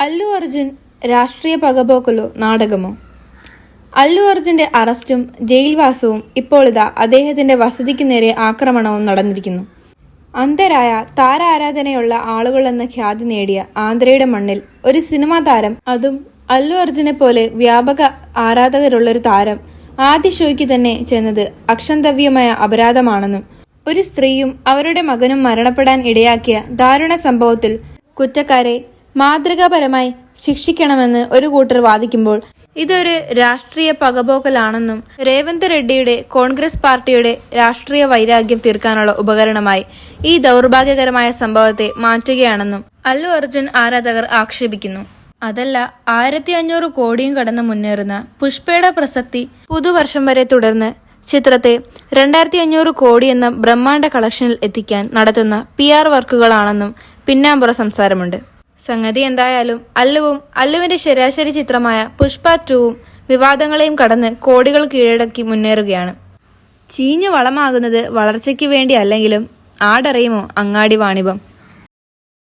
അല്ലു അർജുൻ രാഷ്ട്രീയ പകപോക്കലോ നാടകമോ? അല്ലു അർജുന്റെ അറസ്റ്റും ജയിൽവാസവും ഇപ്പോൾ ഇതാ അദ്ദേഹത്തിന്റെ വസതിക്ക് നേരെ ആക്രമണവും നടന്നിരിക്കുന്നു. അന്ധരായ താര ആരാധനയുള്ള എന്ന ഖ്യാതി നേടിയ ആന്ധ്രയുടെ മണ്ണിൽ ഒരു സിനിമാ താരം അതും അല്ലു അർജുനെ പോലെ വ്യാപക ആരാധകരുള്ള ഒരു താരം ആദ്യ ഷോയ്ക്ക് തന്നെ ചെന്നത് അക്ഷന്തവ്യമായ അപരാധമാണെന്നും ഒരു സ്ത്രീയും അവരുടെ മകനും മരണപ്പെടാൻ ഇടയാക്കിയ ദാരുണ സംഭവത്തിൽ കുറ്റക്കാരെ മാതൃകാപരമായി ശിക്ഷിക്കണമെന്ന് ഒരു കൂട്ടർ വാദിക്കുമ്പോൾ ഇതൊരു രാഷ്ട്രീയ പകപോക്കലാണെന്നും രേവന്ത് റെഡ്ഡിയുടെ കോൺഗ്രസ് പാർട്ടിയുടെ രാഷ്ട്രീയ വൈരാഗ്യം തീർക്കാനുള്ള ഉപകരണമായി ഈ ദൗർഭാഗ്യകരമായ സംഭവത്തെ മാറ്റുകയാണെന്നും അല്ലു അർജുൻ ആരാധകർ ആക്ഷേപിക്കുന്നു. അതല്ല ആയിരത്തി അഞ്ഞൂറ് കോടിയും കടന്ന് മുന്നേറുന്ന പുഷ്പയുടെ പ്രസക്തി പുതുവർഷം വരെ തുടർന്ന് ചിത്രത്തെ രണ്ടായിരത്തി അഞ്ഞൂറ് കോടി എന്ന ബ്രഹ്മാണ്ഡ കളക്ഷനിൽ എത്തിക്കാൻ നടത്തുന്ന പി ആർ വർക്കുകളാണെന്നും പിന്നാമ്പുറ സംസാരമുണ്ട്. സംഗതി എന്തായാലും അല്ലുവും അല്ലുവിന്റെ ശരാശരി ചിത്രമായ പുഷ്പ ടൂവും വിവാദങ്ങളെയും കടന്ന് കോടികൾ കീഴടക്കി മുന്നേറുകയാണ്. ചീഞ്ഞു വളമാകുന്നത് വളർച്ചയ്ക്ക് വേണ്ടി അല്ലെങ്കിലും ആടറിയുമോ അങ്ങാടി വാണിഭം?